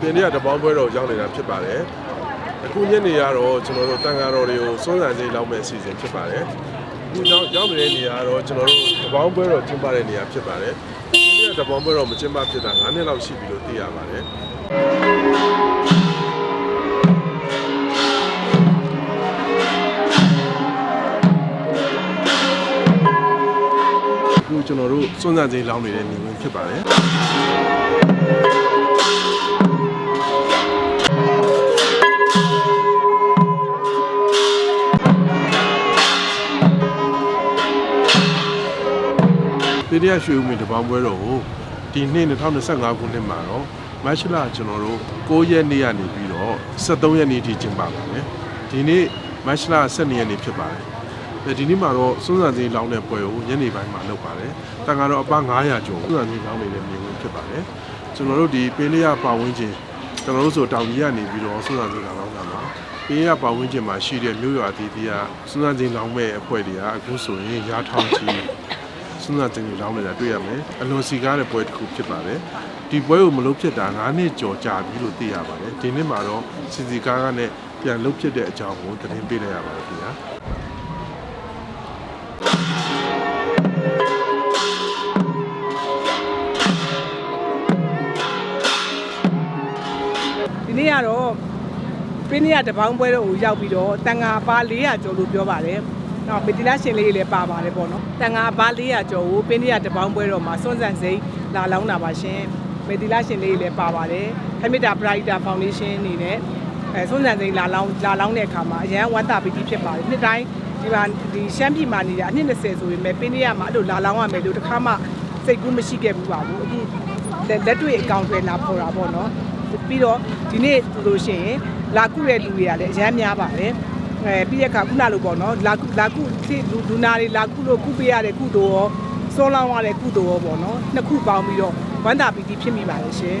ပင်လေးကတပေါင်းပွဲတော်ရောက်နေတာဖြစ်ပါတယ်အခုညနေကတော့ကျွန်တော်တို့တန်ဃာတော်တွေကိုစွန့်စံစိတ်လောက်မဲ့အစီအစဉ်ဖြစ်ပါတယ်အခုရောက်ရောက်နေတဲ့နေရာကတော့ကျွန်တော်တို့တပေါင်းပွဲတော်ကျင်းပတဲ့နေရာဖြစ်ပါတယ်ပင်လေးကတပေါင်းပွဲတော်မကျင်းပဖြစ်တာ9နှစ်လောက်ရှိပြီလို့သိရပါတယ်အခုကျွန်တော်တို့စွန့်စံစိတ်လောက်နေတဲ့နေဝင်ဖြစ်ပါတယ် တေတရရွှေဦးမင်းတပေါင်းပွဲတော်ကိုဒီနှစ်2025ခုနှစ်မှာတော့မတ်လကျွန်တော်တို့9ရက်နေ့ကနေပြီးတော့73ရက်နေ့ထိကျင်းပပါမယ်ဒီနေ့မတ်လ12ရက်နေ့ဖြစ်ပါတယ်အဲဒီနေ့မှာတော့စွန်းစံစင်းလောင်းတဲ့ပွဲကိုညနေပိုင်းမှာလုပ်ပါတယ်တန်ကတော့အပ900ကျော်စွန်းစံစင်းလောင်းနေတဲ့နေဝင်ဖြစ်ပါတယ်ကျွန်တော်တို့ဒီပင်းလေးရပါဝင်ခြင်းကျွန်တော်တို့ဆိုတောင်ကြီးကနေပြီးတော့စွန်းစံစင်းလောင်းတာမှာပင်းရပါဝင်ခြင်းမှာရှိတဲ့မြို့ရွာတည်တည်ကစွန်းစံစင်းလောင်းမဲ့အဖွဲ့တွေကအခုဆိုရင်ရာထောင်ကြီး စဉ်းစားတင်လောင်းနေတာတွေ့ရမယ်အလွန်စီကားတဲ့ပွဲတစ်ခုဖြစ်ပါတယ်ဒီပွဲကိုမလုပ်ဖြစ်တာ9နှစ်ကျော်ကြာပြီလို့သိရပါတယ်ဒီနှစ်မှာတော့စီစီကားကနဲ့ပြန်လုပ်ဖြစ်တဲ့အကြောင်းကိုသတင်းပေးလိုက်ရပါတယ်ခင်ဗျာဒီနေ့ကတော့ပင်းနေရတပေါင်းပွဲတော့ကိုရောက်ပြီးတော့တန်ငါပါ400ကျော်လို့ပြောပါတယ်။ နောက်မီတီလာရှင်လေးတွေလည်းပါပါတယ်ပေါ့နော်။တန်ငါပါ400ကျော်ကိုပင်းနေရတပေါင်းပွဲတော့မှာစွန့်စံစိတ်လာလောင်းတာပါရှင်။မီတီလာရှင်လေးတွေလည်းပါပါတယ်။ခမစ်တာပရိုက်တာဖောင်ဒေးရှင်းအနေနဲ့အဲစွန့်စံစိတ်လာလောင်းလာလောင်းတဲ့အခါမှာအရန်ဝမ်းသာပီတိဖြစ်ပါတယ်။နှစ်တိုင်းဒီမှာဒီရှမ်းပြည်မှာနေတဲ့အနှစ်20ဆိုရင်ပဲပင်းနေရမှာအဲ့လိုလာလောင်းရမယ်လို့တစ်ခါမှစိတ်ကူးမရှိခဲ့ဘူးပါဘူး။အခုလက်လက်တွေ့အကောင့်တွေလာဖော်တာပေါ့နော်။ပြီးတော့ဒီနေ့ဆိုလို့ရှိရင်လာကုတဲ့လူတွေကလည်းအများများပါတယ် အဲပြီးရခါခုနလိုပေါ့နော်လာကုလာကုလူလူနာတွေလာကုလို့ကုပေးရတဲ့ကုသိုလ်ရောစောလောင်းရတဲ့ကုသိုလ်ရောပေါ့နော်နှစ်ခုပေါင်းပြီးတော့ဝမ်းသာပီတိဖြစ်မိပါတယ်ရှင်